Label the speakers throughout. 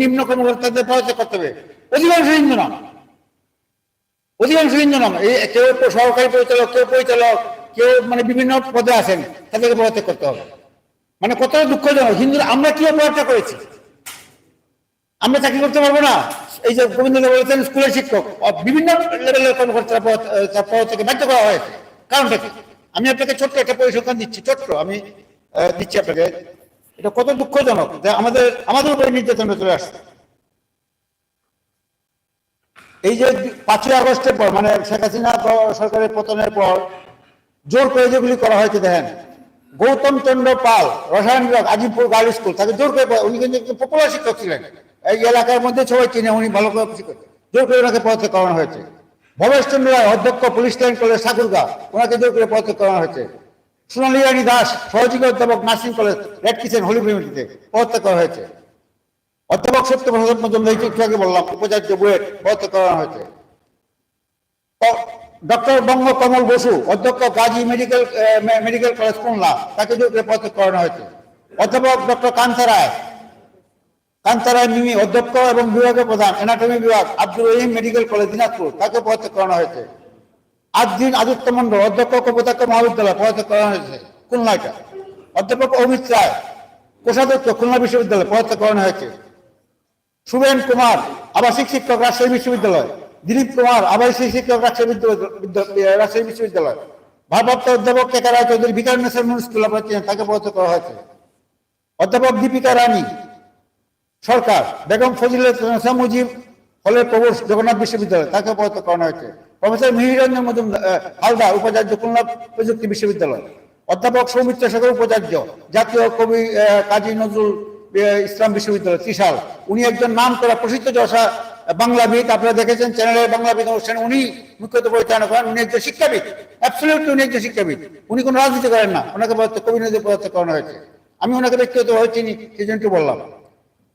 Speaker 1: নিম্ন কর্মকর্তাদের পদত্যাগ করতে হবে। অধিকাংশ হিন্দু নন। অধিকাংশ হিন্দু নন। এই কেউ সহকারী পরিচালক কেউ পরিচালক কেউ মানে বিভিন্ন পদে আছেন তাদেরকে পদত্যাগ করতে হবে। মানে কতটা দুঃখজনক। হিন্দুরা আমরা কি অপরাধটা করেছি? আমরা চাকরি করতে পারব না? এই যে গোবিন্দ বলেছেন স্কুলের শিক্ষক। বিভিন্ন লেভেলের কর্মকর্তারা পদ আহ, তার পদ থেকে বাধ্য করা হয়েছে। কারণটা কি? আমি আপনাকে ছোট্ট একটা পরিসংখ্যান দিচ্ছি ছোট্ট। আমি দিচ্ছি আপনাকে। এটা কত দুঃখজনক যে আমাদের আমাদের উপরে নির্যাতন চলে আসছে। এই যে পাঁচই আগস্টের পর মানে শেখ হাসিনা সরকারের পতনের পর, জোর করে যেগুলি করা হয়েছে, দেখেন, গৌতম চন্দ্র পাল, রসায়ন বিভাগ, আজিমপুর গার্ল স্কুল, তাকে জোর করে উনি কিন্তু পপুলার শিক্ষক ছিলেন। এই এলাকার মধ্যে সবাই চিনে, উনি ভালো করে জোর করে ওনাকে পদত্যাগ করানো হয়েছে। ভবেশ চন্দ্র রায়, অধ্যক্ষ, পুলিশ লাইন কলেজ ঠাকুরগা ওনাকে জোর করে পদত্যাগ করানো হয়েছে। সোনালী রানী দাস, সহযোগী অধ্যাপক নার্সিং কলেজ, রেড কিচেন হোলি প্রিমিটিতে পদত্যাগ করা হয়েছে। অধ্যাপক সত্যপ্রসাদ মজুমদার একটু বললাম উপাচার্য বুয়েট পদত্যাগ করানো হয়েছে। ডক্টর বঙ্গ কমল বসু, অধ্যক্ষ Gazi medical medical college Khulna, তাকে পদত্যাগ করানো হয়েছে। অধ্যাপক ডক্টর কান্তা রায় কান্তা রায় মিমি, অধ্যক্ষ এবং বিভাগের প্রধান এনাটমি বিভাগ আব্দুল রহিম মেডিকেল কলেজ, দিনাজপুর, তাকে পদত্যাগ করানো হয়েছে। আদিন আদিত্য মন্ডল অধ্যক্ষ কপোতাক্ষ মহাবিদ্যালয় পদত্যাগ করানো হয়েছে খুলনাটা অধ্যাপক অমিত রায়, কোষাধ্যক্ষ, খুলনা বিশ্ববিদ্যালয় পদত্যাগ করানো হয়েছে। সুরেন কুমার, আবাসিক শিক্ষক, রাজশাহী বিশ্ববিদ্যালয়। দিলীপ কুমার, আবাসিক শিক্ষক, রাজশাহী রাজশাহী বিশ্ববিদ্যালয়। ভারপ্রাপ্ত অধ্যাপক কেকা রায় চৌধুরী বিকাশ নেশন স্কুল, আপনার তাকে পদত্যাগ করা হয়েছে। অধ্যাপক দীপিকা রানী সরকার, বেগম ফজিলুল মুজিব, হলের প্রভু জগন্নাথ বিশ্ববিদ্যালয় তাকে পদত্যাগ করানো হয়েছে। প্রফেসর মিহিরঞ্জন মজুমদার হালদার উপাচার্য খুলনা প্রযুক্তি বিশ্ববিদ্যালয়। অধ্যাপক সৌমিত্র শেখর উপাচার্য, জাতীয় কবি কাজী নজরুল ইসলাম বিশ্ববিদ্যালয়, ত্রিশাল। উনি একজন নাম করা প্রসিদ্ধ যশা বাংলাবিদ আপনারা দেখেছেন চ্যানেলে বাংলাবিদ অনুষ্ঠানে উনি মুখ্যত পরিচালনা করেন উনি একজন শিক্ষাবিদ অ্যাবসলিউটলি উনি একজন শিক্ষাবিদ। উনি কোনো রাজনীতি করেন না, ওনাকে কবি নদী পদত্যাগ করানো হয়েছে। আমি ওনাকে ব্যক্তিগতভাবে চিনি, সেই জন্য বললাম।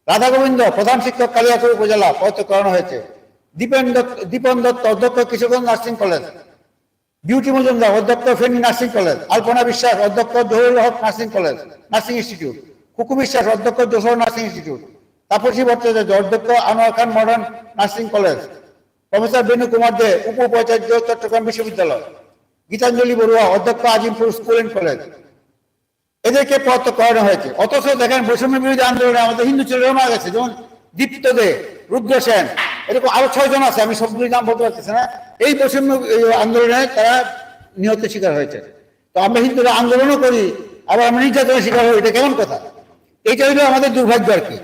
Speaker 1: রাধা গোবিন্দ, প্রধান শিক্ষক কালিয়াকুর উপজেলা পদত্যাগ করানো হয়েছে। দীপেন দত্ত দীপন দত্ত অধ্যক্ষ Kishoreganj nursing college. Beauty Majumdar অধ্যক্ষ ফেনী নার্সিং কলেজ। আলপনা বিশ্বাস অধ্যক্ষ Zahurul Haque nursing college, nursing institute. Kuku Biswas অধ্যক্ষ যশোর নার্সিং ইনস্টিটিউট। তাপসী ভট্টাচার্য অধ্যক্ষ Anwar Khan modern nursing college. Professor Benu Kumar De উপ উপাচার্য চট্টগ্রাম বিশ্ববিদ্যালয়। গীতাঞ্জলি বড়ুয়া অধ্যক্ষ আজিমপুর স্কুল অ্যান্ড কলেজ। এদেরকে পদত্যাগ করানো হয়েছে। অথচ দেখেন বৈষম্য বিরোধী আন্দোলনে আমাদের হিন্দু ছেলেরা মারা গেছে। যেমন দীপ্ত দে, রুদ্র সেন এরকম আরও ছয় জন আছে, আমি সবগুলি নাম বলতে পারতেছি না। এই বৈষম্য আন্দোলনে তারা নিহতের শিকার হয়েছে। তো আমরা হিন্দুরা আন্দোলনও করি, আবার আমরা নির্যাতনের শিকার হই, এটা কেমন কথা? এইটা হলো আমাদের দুর্ভাগ্য আর কি।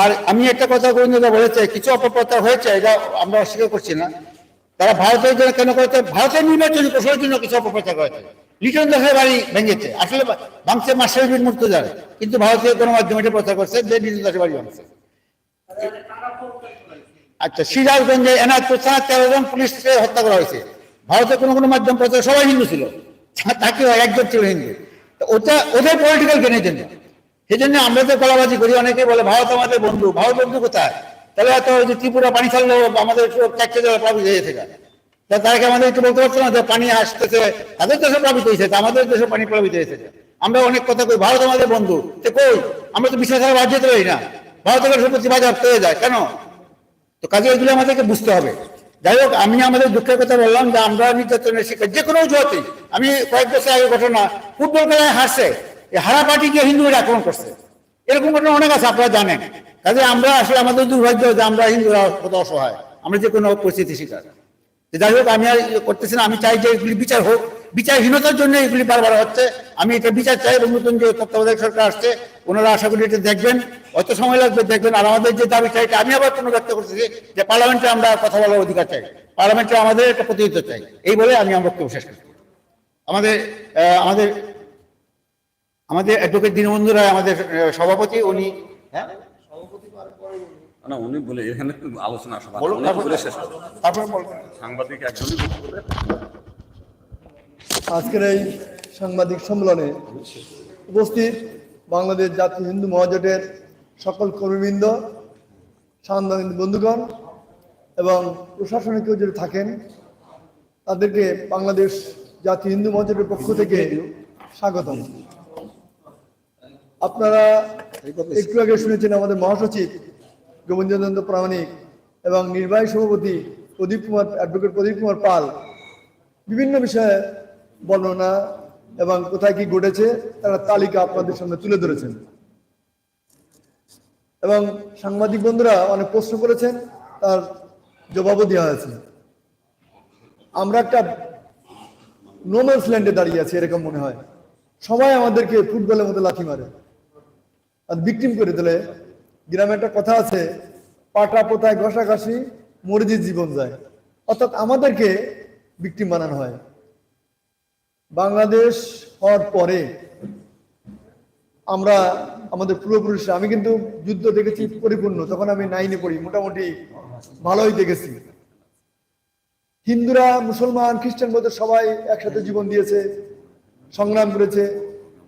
Speaker 1: আর আমি একটা কথা গোবিন্দদা বলেছে, কিছু অপপ্রচার হয়েছে, এটা আমরা অস্বীকার করছি না। তারা ভারতের জন্য কেন করেছে? ভারতের নির্বাচনী কৌশলের জন্য কিছু অপপ্রচার করেছে। লিটন দাসের বাড়ি ভেঙেছে। আসলে ভাঙছে মাস্টার বিন মুর্তজার কিন্তু ভারতীয় গণমাধ্যম এটা প্রচার করছে যে লিটন দাসের বাড়ি ভাঙছে। আচ্ছা সিরাজগঞ্জে এনায়তপুর থানার তেরো জন পুলিশকে হত্যা করা হয়েছে। ভারতের কোনো কোনো মাধ্যম প্রচার, সবাই হিন্দু ছিল। তাকে একজন ছিল হিন্দু। ওটা, ওদের পলিটিক্যাল গেনের জন্য। সেই জন্য আমরা তো গলাবাজি করি, অনেকে বলে, ভারত আমাদের বন্ধু, ভারত বন্ধু কোথায়? তাহলে এত ওই যে ত্রিপুরা পানি ছাড়লো, আমাদের ট্যাক্সে দেওয়া প্লাবিত হয়ে থেকে তা তাদেরকে আমাদের একটু বলতে পারছ না যে পানি আসতেছে, তাদের দেশে প্লাবিত হয়েছে, তা আমাদের দেশে পানি প্লাবিত হয়েছে আমরা অনেক কথা কই, ভারত আমাদের বন্ধু। তো কই? আমরা তো বিশ্বাস যেতে পারি না। ভারতের সম্পত্তি বাজার পেয়ে যায়। কেন? তো কাজে এগুলো আমাদেরকে বুঝতে হবে। যাই হোক, আমি আমাদের দুঃখের কথা বললাম যে আমরা নির্যাতনের শিকার, যে কোনো অজুহাতে। আমি কয়েক বছর আগে ঘটনা, ফুটবল খেলায় হারছে হারা পার্টি গিয়ে হিন্দুরা আক্রমণ করছে। এরকম ঘটনা অনেক আছে, আপনারা জানেন। কাজে আমরা আসলে আমাদের দুর্ভাগ্য যে আমরা হিন্দুরা কত অসহায়, আমরা যে কোনো পরিস্থিতি শিকার। যাই হোক, আমি আর করতেছি না, আমি চাই যে এগুলি বিচার হোক। বিচারহীনতার জন্য এগুলি বারবার হচ্ছে। আমি এটা বিচার চাই এবং নতুন যে তত্ত্বাবধায়ক সরকার আসছে ওনারা আশা করি এটা দেখবেন। অত সময় লাগবে দেখবেন। আর আমাদের যে দাবি চাই এটা আমি আবার কোনো ব্যক্ত করতেছি যে পার্লামেন্টে আমরা কথা বলার অধিকার চাই। পার্লামেন্টে আমাদের একটা প্রতিনিধিত্ব চাই। এই বলে আমি আমার বক্তব্য শেষ করছি। আমাদের আমাদের আমাদের অ্যাডভোকেট দীনবন্ধু রায় আমাদের সভাপতি উনি হ্যাঁ?
Speaker 2: না উনি বলে এখানে আলোচনা সভা
Speaker 1: তারপর
Speaker 2: সাংবাদিক একজনই বলে
Speaker 3: আজকের এই সাংবাদিক সম্মেলনে উপস্থিত বাংলাদেশ জাতীয় হিন্দু মহাজোটের সকল কর্মীবৃন্দ সাংবাদিক বন্ধুগণ এবং প্রশাসনে কেউ যদি থাকেন, তাদেরকে বাংলাদেশ জাতীয় হিন্দু মহাজোটের পক্ষ থেকে স্বাগতম। আপনারা একটু আগে শুনেছেন আমাদের মহাসচিব গোবিন্দচন্দ্র প্রামাণিক এবং নির্বাহী সভাপতি প্রদীপ কুমার, অ্যাডভোকেট প্রদীপ কুমার পাল বিভিন্ন বিষয়ে বর্ণনা এবং কোথায় কি ঘটেছে, তারা তালিকা আপনাদের সামনে তুলে ধরেছেন। এবং সাংবাদিক বন্ধুরা অনেক প্রশ্ন করেছেন, তার জবাবও দেওয়া হয়েছে। আমরা একটা নোম্যান্স ল্যান্ডে দাঁড়িয়ে আছি, এরকম মনে হয়। সবাই আমাদেরকে ফুটবলের মতো লাথি মারে। আর বিক্রিম করে দিলে, গ্রামে একটা কথা আছে, পাটা পোতায় ঘষাঘষি মরিজির জীবন যায়। অর্থাৎ আমাদেরকে বিক্রিম বানানো হয়। বাংলাদেশ হওয়ার পরে আমরা আমাদের পূর্বপুরুষরা আমি কিন্তু যুদ্ধ দেখেছি পরিপূর্ণ তখন আমি নাইনে পড়ি মোটামুটি ভালোই দেখেছি। হিন্দুরা মুসলমান খ্রিস্টান বলতে সবাই একসাথে জীবন দিয়েছে সংগ্রাম করেছে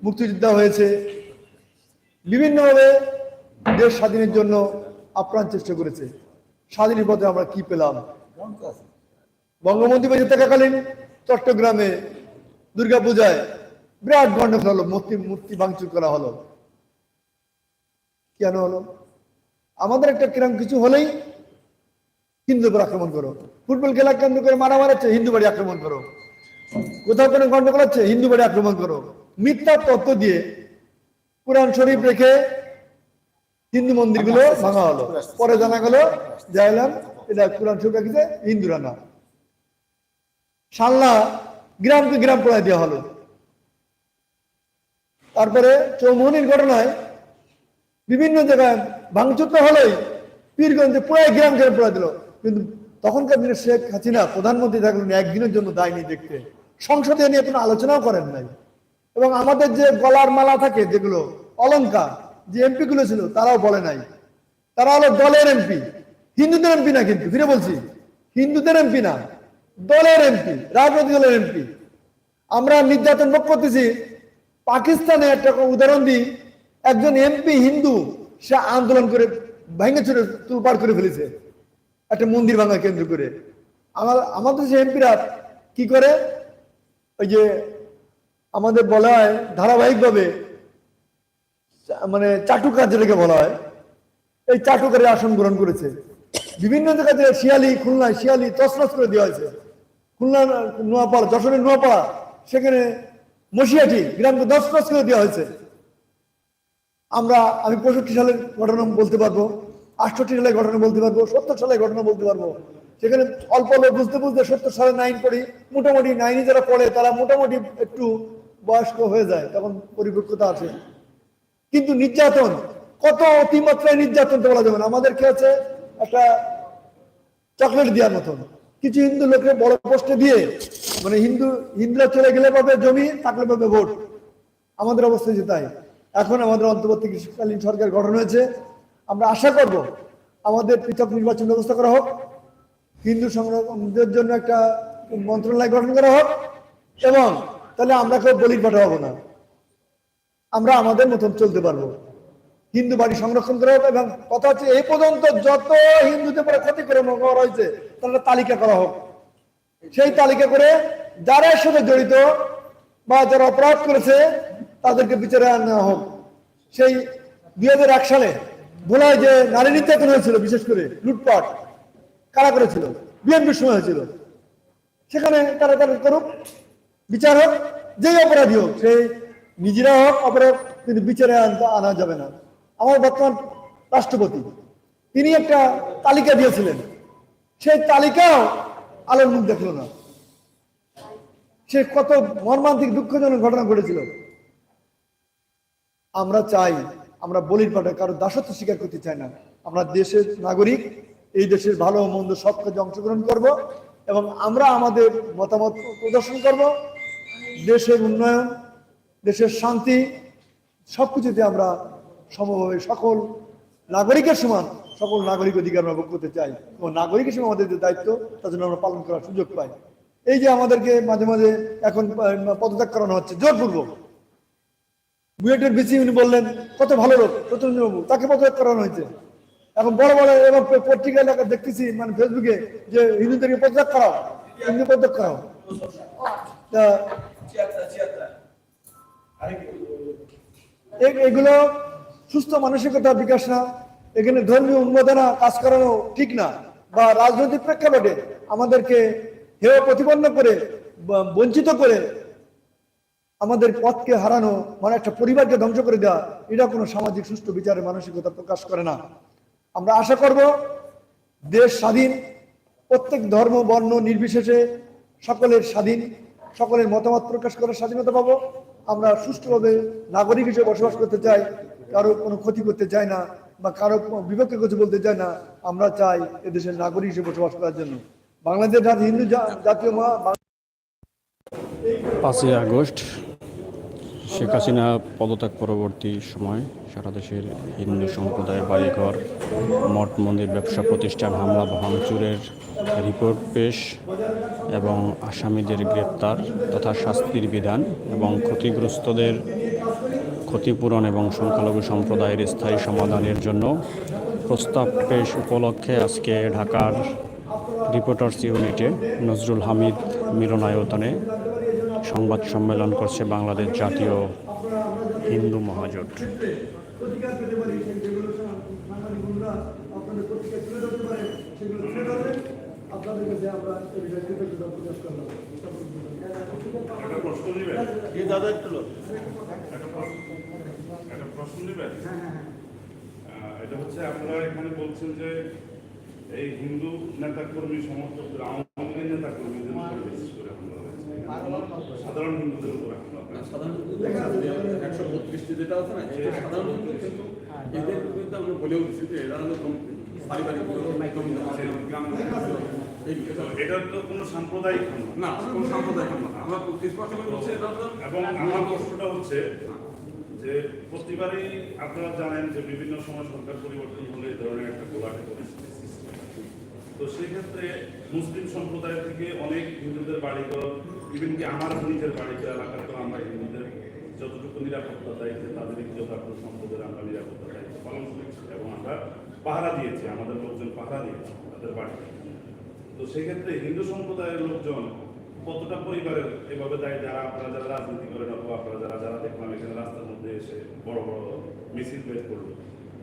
Speaker 3: মুক্তিযোদ্ধা হয়েছে। বিভিন্নভাবে দেশ স্বাধীনের জন্য আপ্রাণ চেষ্টা করেছে। স্বাধীনের পথে আমরা কি পেলাম? বঙ্গবন্ধু। বেঁচে থাকাকালীন চট্টগ্রামে দুর্গাপূজায় বিরাট গন্ডগোল হলো, মূর্তি মূর্তি ভাঙচুর করা হলো। কেন হলো? আমাদের একটা কিরম কিছু হলেই হিন্দু উপর আক্রমণ করো। ফুটবল খেলা কেন্দ্র করে মারা মারাচ্ছে হিন্দু বাড়ি আক্রমণ করো। কোথাও কোনো গন্ডগোল হচ্ছে, হিন্দু বাড়ি আক্রমণ করো। মিথ্যা তত্ত্ব দিয়ে কোরআন শরীফ রেখে হিন্দু মন্দিরগুলো ভাঙা হলো। পরে জানা গেল জানলাম এটা কোরআন শরীফ রেখেছে হিন্দুরা না। সাল্লা গ্রামকে গ্রাম পড়ায় দেওয়া হলো। তারপরে চৌমোহনীর ঘটনায় বিভিন্ন জায়গায় ভাঙচুর তো হলোই, পীরগঞ্জে পুরাই গ্রাম গ্রাম পড়া দিল। কিন্তু তখনকার দিনে শেখ হাসিনা, প্রধানমন্ত্রী থাকলেন একদিনের জন্য দায়নি দেখতে। সংসদে নিয়ে কোনো আলোচনাও করেন নাই। এবং আমাদের যে গলার মালা থাকে যেগুলো, অলংকার, যে এমপি গুলো ছিল, তারাও বলে নাই। তারা হলো দলের এমপি। হিন্দুদের এমপি না কিন্তু, ফিরে বলছি, হিন্দুদের এমপি না। দলের এমপি, রাজনৈতিক দলের এমপি। আমরা নির্যাতন ভোগ করতেছি। পাকিস্তানে একটা উদাহরণ দিই। একজন এমপি হিন্দু, সে আন্দোলন করে ভেঙে চুরে, তুলপাড় করে ফেলেছে। একটা মন্দির ভাঙা কেন্দ্র করে। আমার আমাদের যে এমপিরা কি করে? ওই যে আমাদের বলা হয়, ধারাবাহিকভাবে মানে চাটুকার যেটাকে বলা হয়, এই চাটুকারে আসন গ্রহণ করেছে। বিভিন্ন জায়গা থেকে শিয়ালি, খুলনায় শিয়ালি তসনস করে দেওয়া হয়েছে। খুলনা, নোয়াপাড়া, যশোরের নোয়াপাড়া, সেখানে মশিয়াটি গ্রামকে দশনস করে দেওয়া হয়েছে। আমরা, আমি পঁয়ষট্টি সালের ঘটনা বলতে পারব, আটষট্টি সালের ঘটনা বলতে পারব, সত্তর সালের ঘটনা বলতে পারব। সেখানে অল্প অল্প বুঝতে বুঝতে সত্তর সালে নাইন পড়ি, মোটামুটি নাইনে যারা পড়ে, তারা মোটামুটি একটু বয়স্ক হয়ে যায়, তখন পরিপক্কতা আছে কিন্তু নির্যাতন, কত অতিমাত্রায় নির্যাতন বলা যাবে না। আমাদের আছে একটা চকলেট দেওয়ার মতন। কিছু হিন্দু লোকের বড় পোস্টে দিয়ে মানে হিন্দু, হিন্দুরা চলে গেলে পাবে জমি, থাকলে পাবে ভোট। আমাদের অবস্থা যে তাই। এখন আমাদের অন্তর্বর্তী অন্তর্বর্তীকালীন সরকার গঠন হয়েছে। আমরা আশা করব আমাদের পৃথক নির্বাচন ব্যবস্থা করা হোক, হিন্দু সংরক্ষণদের জন্য একটা মন্ত্রণালয় গঠন করা হোক, এবং তাহলে আমরা কেউ বলির পাঠা হব না। আমরা আমাদের মতন চলতে পারব। হিন্দু বাড়ি সংরক্ষণ করা হোক এবং কথা হচ্ছে এই পর্যন্ত যত হিন্দুদের পরে ক্ষতি করে হয়েছে তাহলে তালিকা করা হোক। সেই তালিকা করে যারা এর সাথে জড়িত বা যারা অপরাধ করেছে, তাদেরকে বিচারে আনা হোক। সেই দুই এক সালে ভোলায় যে নারী নির্যাতন হয়েছিল, বিশেষ করে লুটপাট, কারা করেছিল? বিএনপির সময় হয়েছিল। সেখানে তারা তারা করুক, বিচার হোক, যেই অপরাধী হোক, সেই নিজেরা হোক, অপরাধ কিন্তু বিচারে আনা যাবে না। আমার বর্তমান রাষ্ট্রপতি। তিনি একটা তালিকা দিয়েছিলেন। সেই তালিকাও আলোর মুখ দেখল না। সে কত মর্মান্তিক, দুঃখজনক ঘটনা ঘটেছিল। আমরা চাই, আমরা বলির পাঠে কারও দাসত্ব স্বীকার করতে চাই না। আমরা দেশের নাগরিক, এই দেশের ভালো মন্দ সব কাজে অংশগ্রহণ করব এবং আমরা আমাদের মতামত প্রদর্শন করব। দেশের উন্নয়ন, দেশের শান্তি, সবকিছুতে আমরা সমভাবে সকল নাগরিকের সমান সকল নাগরিক অধিকার আমরা ভোগ করতে চাই। এবং নাগরিক হিসেবে আমাদের যে দায়িত্ব তার জন্য আমরা পালন করার সুযোগ পাই। এই যে আমাদেরকে মাঝে মাঝে এখন পদত্যাগ করানো হচ্ছে জোরপূর্বক। বুয়েটের বিসি উনি বললেন কত ভালো লোক প্রচন্দ্রবাবু তাকে পদত্যাগ করানো হয়েছে। এখন বড় বড় এবার পত্রিকা এলাকা দেখতেছি মানে ফেসবুকে যে হিন্দুদেরকে পদত্যাগ করাও হিন্দু পদত্যাগ করাও। এগুলো সুস্থ মানসিকতার বিকাশ না। এখানে ধর্মীয় উন্মাদনা কাজ করানো ঠিক না। বা রাজনৈতিক প্রেক্ষাপটে আমাদেরকে হেয় প্রতিপন্ন করে বঞ্চিত করে আমাদের পথকে হারানো মানে একটা পরিবারকে ধ্বংস করে দেওয়া, এটা কোনো সামাজিক সুষ্ঠু বিচারের মানসিকতা প্রকাশ করে না। আমরা আশা করব দেশ স্বাধীন, প্রত্যেক ধর্ম, বর্ণ নির্বিশেষে সকলের স্বাধীন, সকলের মতামত প্রকাশ করার স্বাধীনতা পাবো। আমরা সুষ্ঠুভাবে নাগরিক হিসেবে বসবাস করতে চাই। কারও কোনো ক্ষতি করতে চাই না বা কারও বিপক্ষে কিছু বলতে চাই না, আমরা চাই এদেশের নাগরিক হিসেবে বসবাস করার জন্য। বাংলাদেশ হিন্দু জাতীয় মহা
Speaker 4: পাঁচই আগস্ট, শেখ হাসিনা পদত্যাগ পরবর্তী সময়, সারা দেশের হিন্দু সম্প্রদায়ের বাড়িঘর, মঠ মন্দির, ব্যবসা প্রতিষ্ঠান, হামলা, ভাঙচুরের রিপোর্ট পেশ এবং আসামিদের গ্রেপ্তার তথা শাস্তির বিধান এবং ক্ষতিগ্রস্তদের ক্ষতিপূরণ এবং সংখ্যালঘু সম্প্রদায়ের স্থায়ী সমাধানের জন্য প্রস্তাব পেশ উপলক্ষে আজকে ঢাকার রিপোর্টার্স ইউনিটে নজরুল হামিদ মিলনায়তনে সংবাদ সম্মেলন করছে বাংলাদেশ জাতীয় হিন্দু মহাজোট।
Speaker 3: প্রতিকার
Speaker 5: প্রশ্ন নেবেন এটা হচ্ছে আপনারা এখানে বলছেন যে এই হিন্দু নেতা কর্মী সমর্থকদের আওয়ামী লীগের নেতা কর্মীদের উপর বিশেষ করে হামলা হয়েছে। সাধারণ হিন্দুদের উপর হামলা হয়েছে।
Speaker 2: একশো বত্রিশটি যেটা আছে না এটা সাধারণত কিন্তু এদের বিরুদ্ধে আমরা বলেও দিচ্ছি যে এরা হলো পারিবারিক
Speaker 5: এটা তো কোনো সাম্প্রদায়িক
Speaker 2: না কোনো সাম্প্রদায়িক না। আমরা স্পষ্ট করে বলছি
Speaker 5: এবং আমার প্রশ্নটা হচ্ছে যে প্রতিবারই আপনারা জানেন যে বিভিন্ন সময় সরকার পরিবর্তন হলে এই ধরনের একটা গোলাটে। তো সেক্ষেত্রে মুসলিম সম্প্রদায় থেকে অনেক হিন্দুদের বাড়িঘর ইভেন কি আমার নিজের বাড়িতে এলাকাতেও আমরা হিন্দুদের যতটুকু নিরাপত্তা দায়িত্বে, তাদের যথার্থ সম্পদের আমরা নিরাপত্তা দায়িত্ব পালন করেছি এবং আমরা পাহারা দিয়েছি, আমাদের লোকজন পাহারা দিয়েছি তাদের বাড়িতে তো সেক্ষেত্রে হিন্দু সম্প্রদায়ের লোকজন কতটা পরিবারের এভাবে দায় যারা আপনারা যারা রাজনীতি করেন অথবা আপনারা যারা যারা দেখলাম এখানে রাস্তার মধ্যে এসে বড় বড় মিছিল বের করল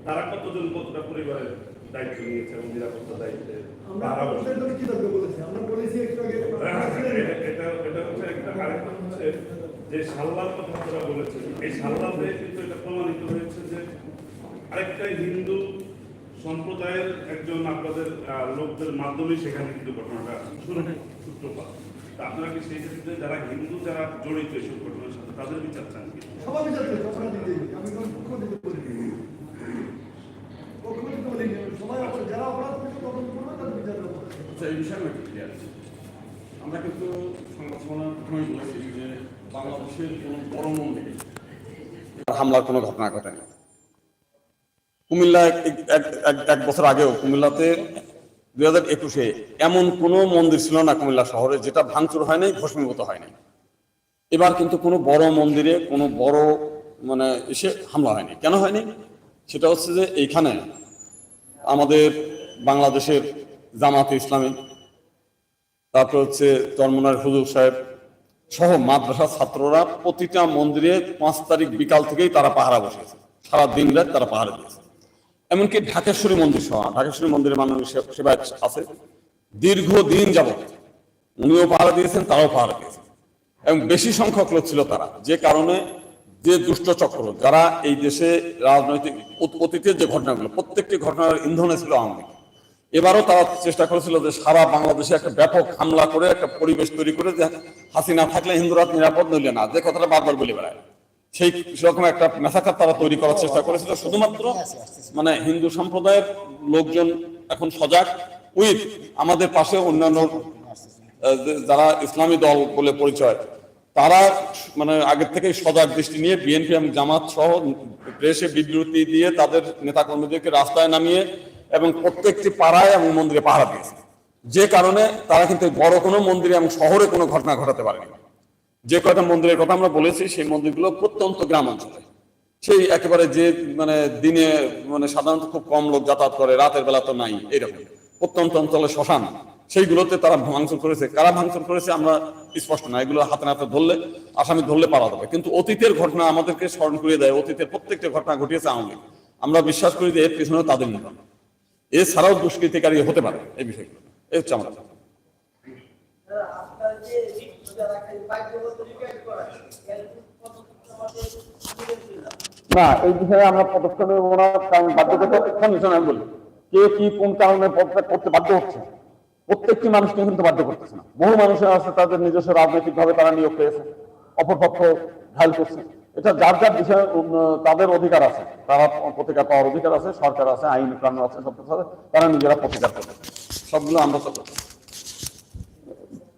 Speaker 5: তারা কতজন কতটা পরিবারের দায়িত্ব নিয়েছে এবং নিরাপত্তা দায়িত্বে
Speaker 3: আমরা
Speaker 5: তারা
Speaker 3: আপনাদের জন্য কৃতজ্ঞ বলেছি আমরা বলেছি একটু আগে
Speaker 5: এটা এটা এটা হচ্ছে একটা আরেকটা হচ্ছে যে সাল্লার কথা আপনারা বলেছেন। এই সাল্লাতে কিন্তু এটা প্রমাণিত হয়েছে যে আরেকটা হিন্দু সম্প্রদায়ের একজন আপনাদের লোকদের মাধ্যমে সেখানে কিন্তু ঘটনাটা শুরু সূত্রপাত। তা আপনারা কি সেই ক্ষেত্রে যারা হিন্দু যারা জড়িত ঘটনার সাথে তাদের বিচার চান কি?
Speaker 3: সবাই বিচার দিতে আমি কোনো পক্ষ দিতে বলিনি। পক্ষ দিতে বলিনি। সবাই যারা অপরাধ করেছে তদন্ত করবে তাদের বিচার
Speaker 2: আচ্ছা এই বিষয়ে আমি ক্লিয়ার আছি। আমরা কিন্তু সংবাদ সম্মেলন প্রথমেই বলেছি যে বাংলাদেশের কোনো বড় মন্দিরে হামলার কোনো ঘটনা ঘটেনি। কুমিল্লা এক- এক- এক- এক বছর আগেও কুমিল্লাতে দুই হাজার একুশে এমন কোনো মন্দির ছিল না কুমিল্লা শহরে যেটা ভাঙচুর হয় নাই ভস্মীভূত হয় নাই এবার কিন্তু কোনো বড় মন্দিরে কোনো বড় মানে এসে হামলা হয়নি। কেন হয়নি? সেটা হচ্ছে যে এইখানে আমাদের বাংলাদেশের জামাতে ইসলামী, তারপর হচ্ছে চরমনার হুজুর সাহেব সহ মাদ্রাসা ছাত্ররা প্রতিটা মন্দিরে পাঁচ তারিখ বিকাল থেকেই তারা পাহারা বসেছে সারা দিন রাত তারা পাহারা দিয়েছে। এমনকি ঢাকেশ্বরী মন্দির সহ, ঢাকেশ্বরী মন্দিরে মাননীয় সেবা আছে। দীর্ঘ দিন যাবত উনিও পাহারা দিয়েছেন, তারাও পাহারা দিয়েছেন। এবং বেশি সংখ্যক লোক ছিল তারা। যে কারণে যে দুষ্ট চক্র, যারা এই দেশে রাজনৈতিক অত- অতীতের যে ঘটনাগুলো, প্রত্যেকটি ঘটনার ইন্ধনে ছিল আওয়ামী লীগ। এবারও তারা চেষ্টা করেছিল যে সারা বাংলাদেশে একটা ব্যাপক হামলা করে, একটা পরিবেশ তৈরি করে, যে হাসিনা থাকলে হিন্দুরা নিরাপদ, নইলে না। যে কথাটা বারবার বলে বেড়ায়। সেই সেরকম একটা মেসাকার তারা তৈরি করার চেষ্টা করেছিল। শুধুমাত্র মানে হিন্দু সম্প্রদায়ের লোকজন এখন সজাগ উইথ আমাদের পাশে অন্যান্য যারা ইসলামী দল বলে পরিচয় তারা মানে আগের থেকেই সজাগ দৃষ্টি নিয়ে বিএনপি এবং জামাত সহ প্রেসে বিবৃতি দিয়ে তাদের নেতাকর্মীদেরকে রাস্তায় নামিয়ে এবং প্রত্যেকটি পাড়ায় এবং মন্দিরে পাহারা দিয়েছে। যে কারণে তারা কিন্তু বড় কোনো মন্দিরে এবং শহরে কোনো ঘটনা ঘটাতে পারেনি। যে কয়টা মন্দিরের কথা আমরা বলেছি, সেই মন্দিরগুলো প্রত্যন্ত গ্রাম অঞ্চলে সেই একেবারে যে মানে দিনে মানে সাধারণত খুব কম লোক যাতায়াত করে, রাতের বেলা তো নাই, এইরকম। প্রত্যন্ত অঞ্চলে শ্মশান, সেইগুলোতে তারা ভাঙচুর করেছে। কারা ভাঙচুর করেছে আমরা স্পষ্ট না, এগুলো হাতে নাতে ধরলে, আসামি ধরলে পাওয়া যাবে। কিন্তু অতীতের ঘটনা আমাদেরকে স্মরণ করিয়ে দেয়, অতীতের প্রত্যেকটা ঘটনা ঘটিয়েছে আওয়ামী আমরা বিশ্বাস করি যে এর পেছনে তাদের নিধন। এছাড়াও দুষ্কৃতিকারী হতে পারে এই বিষয়গুলো। এই হচ্ছে
Speaker 6: আমাদের। না,
Speaker 2: এই বিষয়ে আমরা পদক্ষেপ নেব না, কারণ কন্ডিশন আমি বলি। কে কি, কোন কারণে পদত্যাগ করতে বাধ্য হচ্ছে? প্রত্যেকটি মানুষকে কিন্তু বাধ্য করতেছে না। বহু মানুষের আছে, তাদের নিজস্ব রাজনৈতিক ভাবে তারা নিয়োগ পেয়েছে, অপরপক্ষ ঘায়ল করছে। এটা যার যার বিষয়ে তাদের অধিকার আছে। তারা প্রতিকার পাওয়ার অধিকার আছে, সরকার আছে, আইন কানুন আছে, সব তারা নিজেরা প্রতিকার করবে। সবগুলো আমরা তো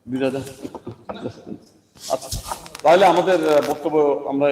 Speaker 2: বিরাজ আচ্ছা তাহলে আমাদের বক্তব্য আমরা